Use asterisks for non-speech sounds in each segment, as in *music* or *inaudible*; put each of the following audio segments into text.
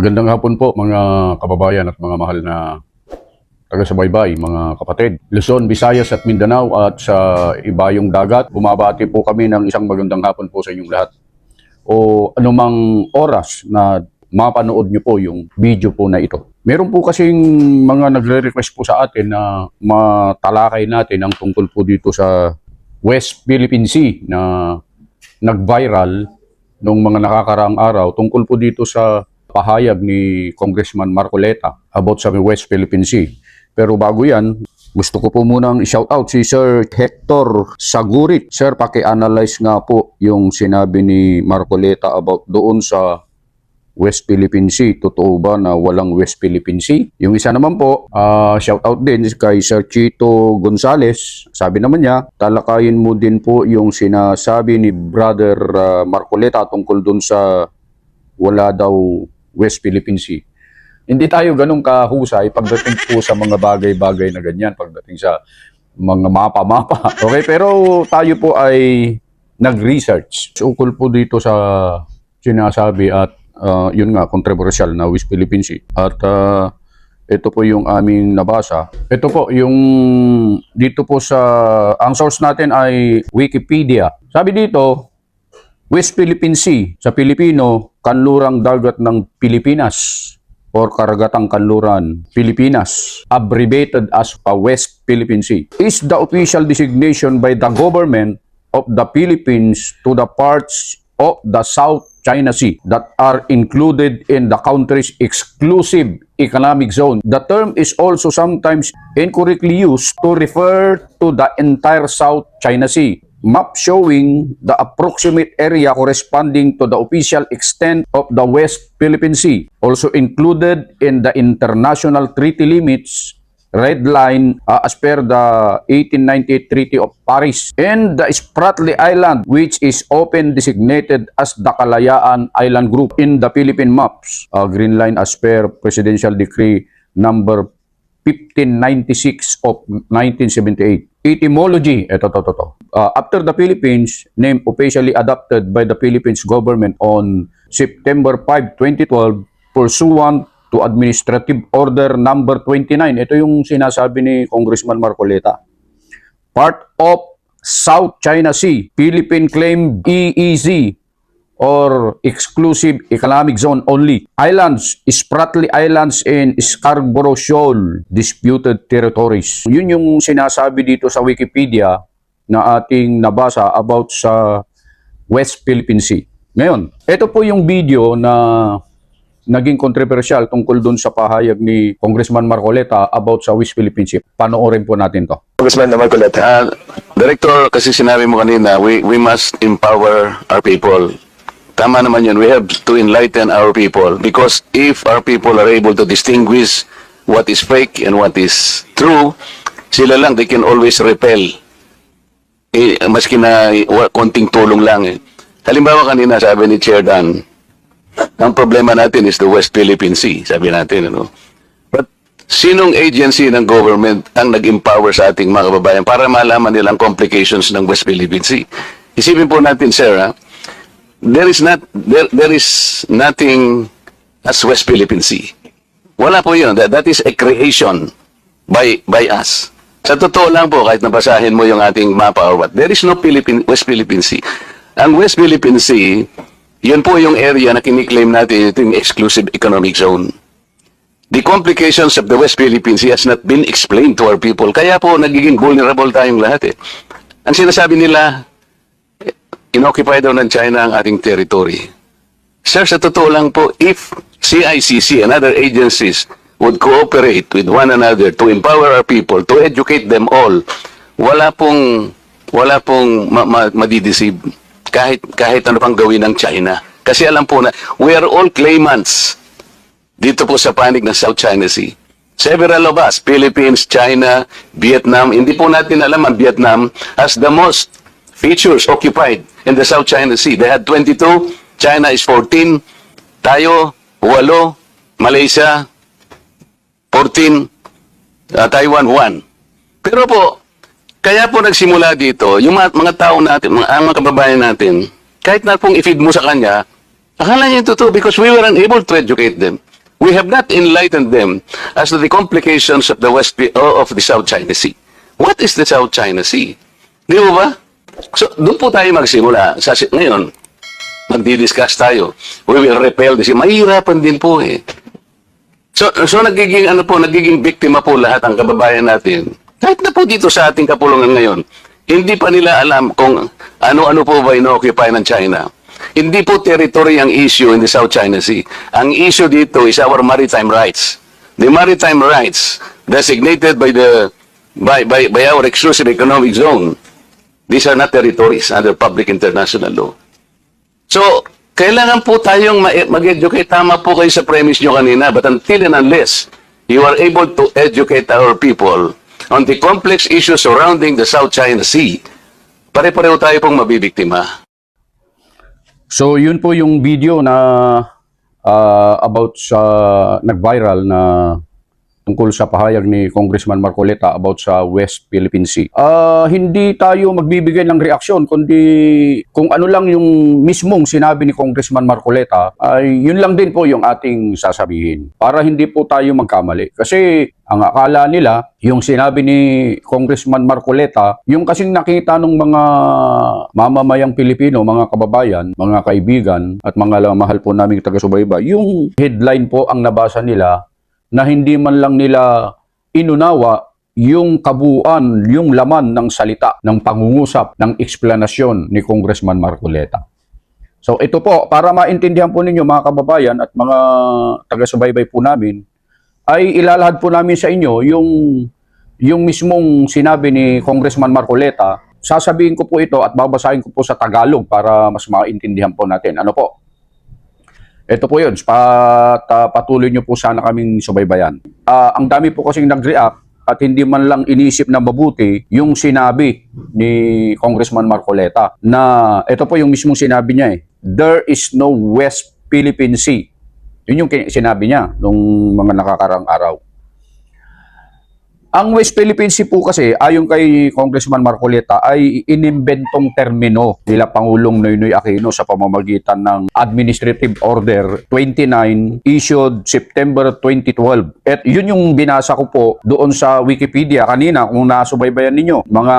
Magandang hapon po mga kababayan at mga mahal na taga-subaybay, mga kapatid. Luzon, Visayas at Mindanao at sa ibayong dagat. Bumabati po kami ng isang magandang hapon po sa inyong lahat. O anumang oras na mapanood nyo po yung video po na ito. Meron po kasing mga nagre-request po sa atin na matalakay natin ang tungkol po dito sa West Philippine Sea na nag-viral nung mga nakakaraang araw tungkol po dito sa pahayag ni Congressman Marcoleta about sa West Philippine Sea. Pero bago yan, gusto ko po munang i-shout out si Sir Hector Sagurit. Sir, paki-analyze nga po yung sinabi ni Marcoleta about doon sa West Philippine Sea. Totoo ba na walang West Philippine Sea? Yung isa naman po, ah, shout out din kay Sir Chito Gonzales. Sabi naman niya, talakayin mo din po yung sinasabi ni Brother ah, Marcoleta tungkol dun sa wala daw West Philippine Sea. Hindi tayo ganun kahusay pagdating po sa mga bagay-bagay na ganyan, pagdating sa mga mapa-mapa. *laughs* Okay, pero tayo po ay nag-research. Ukol po dito sa sinasabi at ah, yun nga, controversial na West Philippine Sea. At ah, ito po yung aming nabasa. Ito po yung dito po sa ang source natin ay Wikipedia. Sabi dito, West Philippine Sea sa Pilipino, kanlurang dagat ng Pilipinas or karagatang kanluran Pilipinas, abbreviated as a West Philippine Sea, is the official designation by the government of the Philippines to the parts of the South China Sea that are included in the country's exclusive economic zone. The term is also sometimes incorrectly used to refer to the entire South China Sea. Map showing the approximate area corresponding to the official extent of the West Philippine Sea, also included in the international treaty limits red line uh, as per the 1898 Treaty of Paris and the Spratly Island which is often designated as the Kalayaan Island Group in the Philippine maps uh, green line as per Presidential Decree number 1596 of 1978 etymology ito to to to Uh, after the Philippines name officially adopted by the Philippines government on September 5 2012 pursuant to Administrative Order Number 29. Ito yung sinasabi ni Congressman Marcoleta. Part of South China Sea, Philippine Claim EEZ or Exclusive Economic Zone only. Islands, Spratly Islands and Scarborough Shoal, Disputed Territories. Yun yung sinasabi dito sa Wikipedia na ating nabasa about sa West Philippine Sea. Ngayon, ito po yung video na naging controversial tungkol dun sa pahayag ni Congressman Marcoleta about sa West Philippine Sea. Panoorin po natin to. Congressman Marcoleta, uh, Director, kasi sinabi mo kanina, we, we must empower our people. Tama naman yun. We have to enlighten our people because if our people are able to distinguish what is fake and what is true, sila lang, they can always repel. Eh, maski na konting tulong lang. Eh. Halimbawa kanina, sabi ni Chair Dan, ang problema natin is the West Philippine Sea, sabi natin, ano? But sinong agency ng government ang nag-empower sa ating mga kababayan para malaman nila ang complications ng West Philippine Sea? Isipin po natin, ha? There is not there, there is nothing as West Philippine Sea. Wala po 'yun. That, that is a creation by by us. Sa totoo lang po, kahit nabasahin mo yung ating mapa or what, there is no Philippine, West Philippine Sea. Ang West Philippine Sea, yun po yung area na kiniklaim natin ito yung exclusive economic zone. The complications of the West Philippine Sea has not been explained to our people. Kaya po nagiging vulnerable tayong lahat eh. Ang sinasabi nila, inoccupy daw ng China ang ating territory. Sir, sa totoo lang po, if CICC and other agencies would cooperate with one another to empower our people, to educate them all, wala pong wala pong ma- ma- madideceive kahit kahit ano pang gawin ng China. Kasi alam po na we are all claimants dito po sa panig ng South China Sea. Several of us, Philippines, China, Vietnam, hindi po natin alam ang Vietnam has the most features occupied in the South China Sea. They had 22, China is 14, tayo, 8, Malaysia, 14, uh, Taiwan, 1. Pero po, kaya po nagsimula dito, yung mga, mga tao natin, mga, ang mga kababayan natin, kahit na pong i-feed mo sa kanya, akala niya yung totoo because we were unable to educate them. We have not enlightened them as to the complications of the West or of the South China Sea. What is the South China Sea? Di ba? So, doon po tayo magsimula. Sa, ngayon, magdi-discuss tayo. We will repel this. Mahirapan din po eh. So, so nagiging ano po, nagiging biktima po lahat ang kababayan natin. Kahit na po dito sa ating kapulungan ngayon, hindi pa nila alam kung ano-ano po ba ino-occupy ng China. Hindi po territory ang issue in the South China Sea. Ang issue dito is our maritime rights. The maritime rights designated by the by by, by our exclusive economic zone. These are not territories under public international law. So, kailangan po tayong ma- mag-educate. Tama po kayo sa premise nyo kanina. But until and unless you are able to educate our people on the complex issues surrounding the South China Sea, pare-pareho tayo pong mabibiktima. So yun po yung video na ah, about sa nag-viral na tungkol sa pahayag ni Congressman Marcoleta about sa West Philippine Sea. Ah, hindi tayo magbibigay ng reaksyon kundi kung ano lang yung mismong sinabi ni Congressman Marcoleta ay yun lang din po yung ating sasabihin para hindi po tayo magkamali. Kasi ang akala nila, yung sinabi ni Congressman Marcoleta, yung kasing nakita ng mga mamamayang Pilipino, mga kababayan, mga kaibigan, at mga mahal po naming taga-subaybay, yung headline po ang nabasa nila na hindi man lang nila inunawa yung kabuuan, yung laman ng salita, ng pangungusap, ng eksplanasyon ni Congressman Marcoleta. So ito po, para maintindihan po ninyo mga kababayan at mga taga-subaybay po namin, ay ilalahad po namin sa inyo yung yung mismong sinabi ni Congressman Marcoleta. Sasabihin ko po ito at babasahin ko po sa Tagalog para mas maintindihan po natin. Ano po? Ito po yun. Pat, ah, patuloy nyo po sana kaming subaybayan. Ah, ang dami po kasing nag-react at hindi man lang inisip na mabuti yung sinabi ni Congressman Marcoleta na ito po yung mismong sinabi niya eh. There is no West Philippine Sea. Yun yung sinabi niya nung mga nakakarang araw. Ang West Philippine Sea po kasi, ayon kay Congressman Marcoleta, ay inimbentong termino nila Pangulong Noynoy Aquino sa pamamagitan ng Administrative Order 29 issued September 2012. At yun yung binasa ko po doon sa Wikipedia kanina kung nasubaybayan ninyo, mga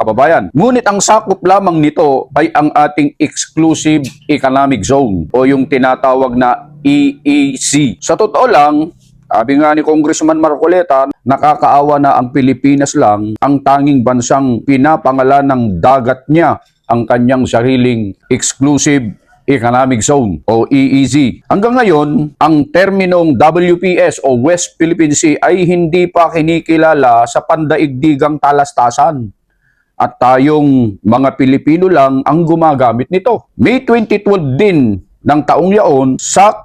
kababayan. Ngunit ang sakop lamang nito ay ang ating Exclusive Economic Zone o yung tinatawag na EEZ. Sa totoo lang, sabi nga ni Congressman Marcoleta, nakakaawa na ang Pilipinas lang ang tanging bansang pinapangalan ng dagat niya ang kanyang sariling exclusive economic zone o EEZ. Hanggang ngayon, ang terminong WPS o West Philippine Sea ay hindi pa kinikilala sa pandaigdigang talastasan at tayong mga Pilipino lang ang gumagamit nito. May 2012 din ng taong yaon sa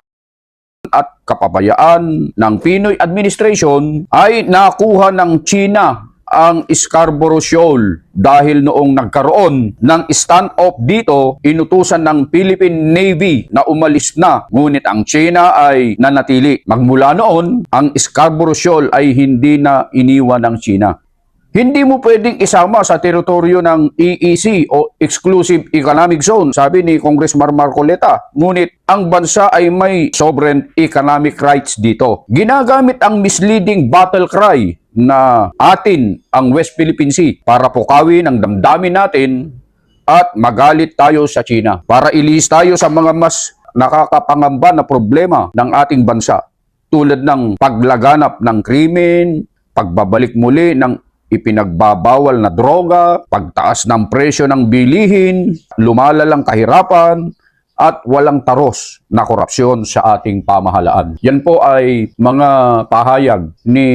at kapabayaan ng Pinoy administration ay nakuha ng China ang Scarborough Shoal dahil noong nagkaroon ng standoff dito, inutusan ng Philippine Navy na umalis na. Ngunit ang China ay nanatili. Magmula noon, ang Scarborough Shoal ay hindi na iniwan ng China. Hindi mo pwedeng isama sa teritoryo ng EEZ o Exclusive Economic Zone, sabi ni Congressman Marcoleta. Ngunit ang bansa ay may sovereign economic rights dito. Ginagamit ang misleading battle cry na atin ang West Philippine Sea para pukawin ang damdamin natin at magalit tayo sa China para ilihis tayo sa mga mas nakakapangamba na problema ng ating bansa tulad ng paglaganap ng krimen, pagbabalik muli ng ipinagbabawal na droga, pagtaas ng presyo ng bilihin, lumalalang kahirapan, at walang taros na korupsyon sa ating pamahalaan. Yan po ay mga pahayag ni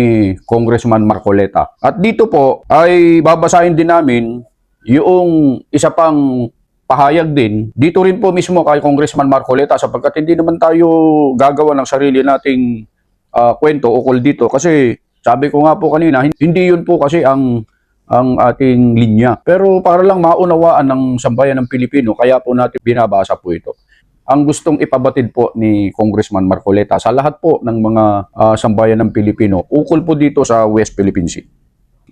Congressman Marcoleta. At dito po ay babasahin din namin yung isa pang pahayag din dito rin po mismo kay Congressman Marcoleta sapagkat hindi naman tayo gagawa ng sarili nating ah, kwento ukol dito kasi sabi ko nga po kanina hin- hindi yun po kasi ang ang ating linya. Pero para lang maunawaan ng sambayan ng Pilipino, kaya po natin binabasa po ito. Ang gustong ipabatid po ni Congressman Marcoleta sa lahat po ng mga ah, sambayan ng Pilipino, ukol po dito sa West Philippine Sea.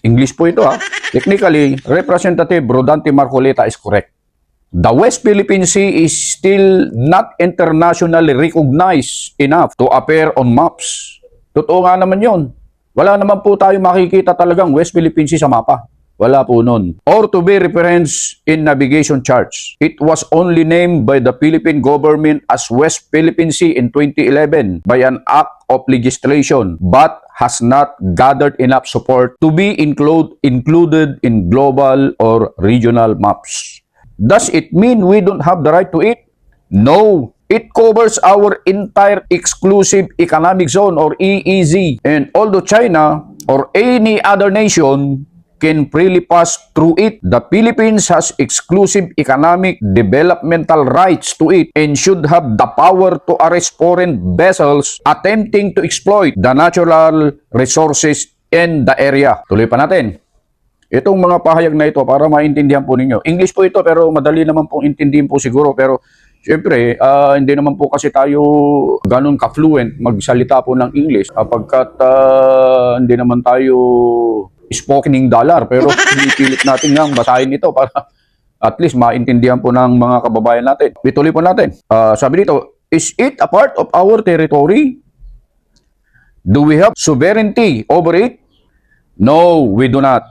English po ito ha. *laughs* Technically, Representative Rodante Marcoleta is correct. The West Philippine Sea is still not internationally recognized enough to appear on maps. Totoo nga naman yon. Wala naman po tayo makikita talagang West Philippine Sea sa mapa. Wala po nun. Or to be referenced in navigation charts. It was only named by the Philippine government as West Philippine Sea in 2011 by an act of legislation but has not gathered enough support to be include, included in global or regional maps. Does it mean we don't have the right to it? No. It covers our entire exclusive economic zone or EEZ. And although China or any other nation can freely pass through it, the Philippines has exclusive economic developmental rights to it and should have the power to arrest foreign vessels attempting to exploit the natural resources in the area. Tuloy pa natin. Itong mga pahayag na ito para maintindihan po ninyo. English po ito pero madali naman pong intindihin po siguro pero Siyempre, ah, hindi naman po kasi tayo ganun ka-fluent magsalita po ng English kapagkat ah, hindi naman tayo spokening dollar pero *laughs* pinipilit natin nga basahin ito para at least maintindihan po ng mga kababayan natin. Ituloy po natin. Ah, sabi dito, is it a part of our territory? Do we have sovereignty over it? No, we do not.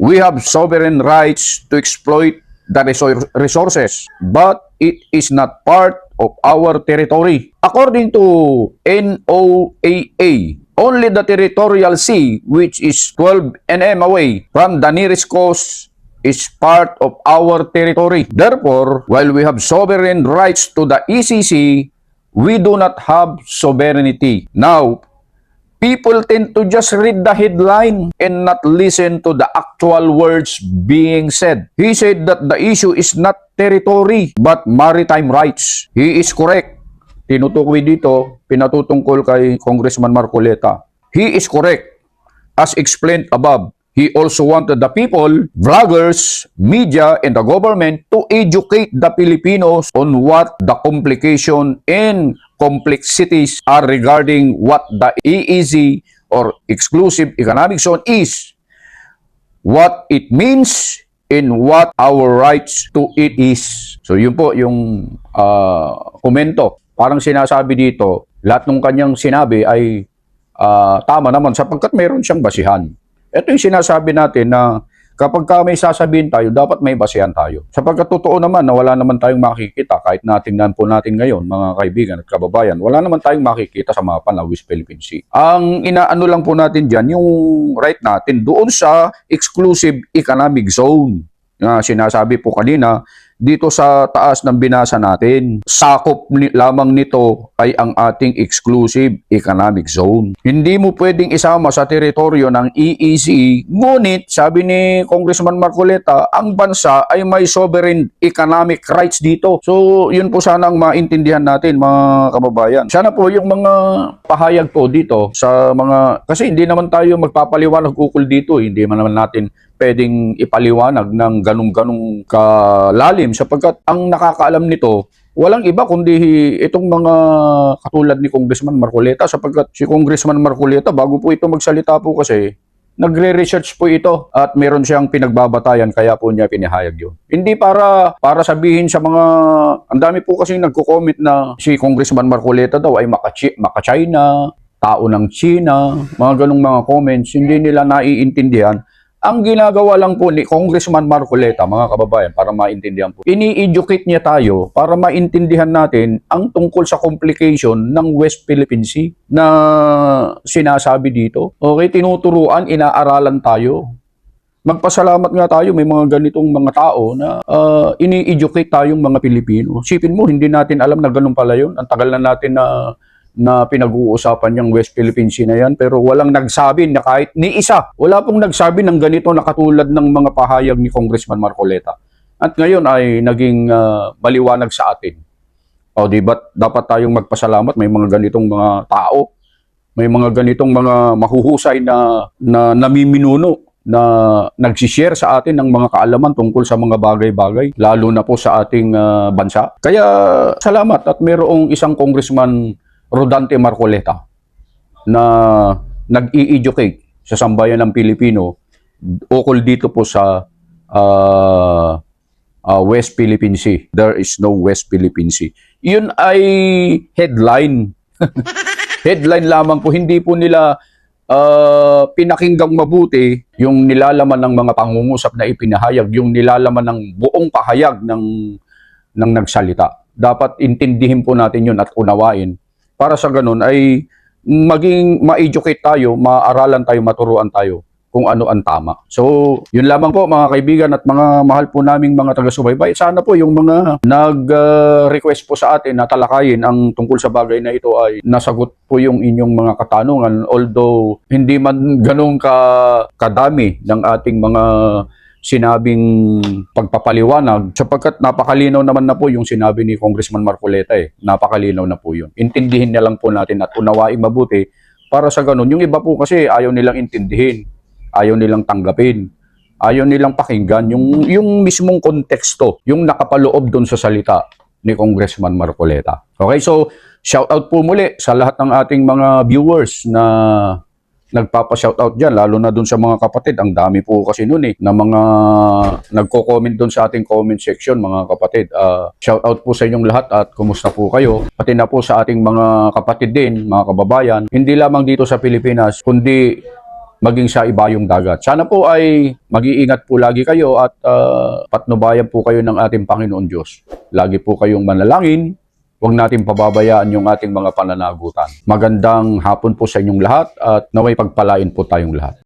We have sovereign rights to exploit the resources, but it is not part of our territory. According to NOAA, only the territorial sea, which is 12 nm away from the nearest coast, is part of our territory. Therefore, while we have sovereign rights to the ECC, we do not have sovereignty. Now, people tend to just read the headline and not listen to the actual words being said. He said that the issue is not territory but maritime rights. He is correct. Tinutukoy dito, pinatutungkol kay Congressman Marcoleta. He is correct. As explained above, he also wanted the people, vloggers, media, and the government to educate the Filipinos on what the complication and complexities are regarding what the EEZ or Exclusive Economic Zone is, what it means, and what our rights to it is. So yun po yung ah, komento. Parang sinasabi dito, lahat ng kanyang sinabi ay ah, tama naman sapagkat mayroon siyang basihan. Ito yung sinasabi natin na kapag ka may sasabihin tayo, dapat may basihan tayo. Sapagkat totoo naman na wala naman tayong makikita kahit natingnan po natin ngayon, mga kaibigan at kababayan, wala naman tayong makikita sa mapa ng West Philippine Sea. Ang inaano lang po natin dyan, yung right natin doon sa exclusive economic zone na sinasabi po kanina dito sa taas ng binasa natin. Sakop ni, lamang nito ay ang ating exclusive economic zone. Hindi mo pwedeng isama sa teritoryo ng EEZ, ngunit sabi ni Congressman Marcoleta, ang bansa ay may sovereign economic rights dito. So, yun po sana ang maintindihan natin mga kababayan. Sana po yung mga pahayag po dito sa mga, kasi hindi naman tayo magpapaliwanag ukol dito, hindi man naman natin pwedeng ipaliwanag ng ganong-ganong kalalim sapagkat ang nakakaalam nito walang iba kundi itong mga katulad ni Congressman Marcoleta sapagkat si Congressman Marcoleta bago po ito magsalita po kasi nagre-research po ito at meron siyang pinagbabatayan kaya po niya pinahayag yun. Hindi para para sabihin sa mga ang dami po kasi nagko-comment na si Congressman Marcoleta daw ay maka maka-China, tao ng China, mga ganong mga comments, hindi nila naiintindihan ang ginagawa lang po ni Congressman Marcoleta, mga kababayan, para maintindihan po, ini-educate niya tayo para maintindihan natin ang tungkol sa complication ng West Philippine Sea na sinasabi dito. Okay, tinuturuan, inaaralan tayo. Magpasalamat nga tayo, may mga ganitong mga tao na ah, ini-educate tayong mga Pilipino. Sipin mo, hindi natin alam na ganun pala yun. Ang tagal na natin na na pinag-uusapan yung West Philippine Sea na yan pero walang nagsabi na kahit ni isa wala pong nagsabi ng ganito na katulad ng mga pahayag ni Congressman Marcoleta. At ngayon ay naging ah, maliwanag sa atin. O di ba dapat tayong magpasalamat? May mga ganitong mga tao. May mga ganitong mga mahuhusay na na namiminuno na nagsishare sa atin ng mga kaalaman tungkol sa mga bagay-bagay, lalo na po sa ating ah, bansa. Kaya salamat at mayroong isang congressman Rodante Marcoleta na nag-i-educate sa sambayan ng Pilipino ukol dito po sa ah, uh, West Philippine Sea. There is no West Philippine Sea. Yun ay headline. *laughs* headline lamang po. Hindi po nila uh, pinakinggang mabuti yung nilalaman ng mga pangungusap na ipinahayag, yung nilalaman ng buong pahayag ng, ng nagsalita. Dapat intindihin po natin yun at unawain. Para sa ganun ay maging ma-educate tayo, maaralan tayo, maturuan tayo kung ano ang tama. So, yun lamang po mga kaibigan at mga mahal po naming mga taga-subaybay. Sana po yung mga nag-request po sa atin na talakayin ang tungkol sa bagay na ito ay nasagot po yung inyong mga katanungan. Although, hindi man ganun ka kadami ng ating mga sinabing pagpapaliwanag sapagkat napakalinaw naman na po yung sinabi ni Congressman Marcoleta eh. Napakalinaw na po yun. Intindihin na lang po natin at unawain mabuti para sa ganun. Yung iba po kasi ayaw nilang intindihin ayaw nilang tanggapin, ayaw nilang pakinggan yung, yung mismong konteksto, yung nakapaloob doon sa salita ni Congressman Marcoleta. Okay, so shout out po muli sa lahat ng ating mga viewers na nagpapa-shoutout dyan, lalo na dun sa mga kapatid. Ang dami po kasi nun eh, na mga nagko-comment dun sa ating comment section, mga kapatid. Uh, shoutout po sa inyong lahat at kumusta po kayo. Pati na po sa ating mga kapatid din, mga kababayan. Hindi lamang dito sa Pilipinas, kundi maging sa ibayong dagat. Sana po ay mag-iingat po lagi kayo at uh, patnubayan po kayo ng ating Panginoon Diyos. Lagi po kayong manalangin, huwag natin pababayaan yung ating mga pananagutan. Magandang hapon po sa inyong lahat at naway pagpalain po tayong lahat.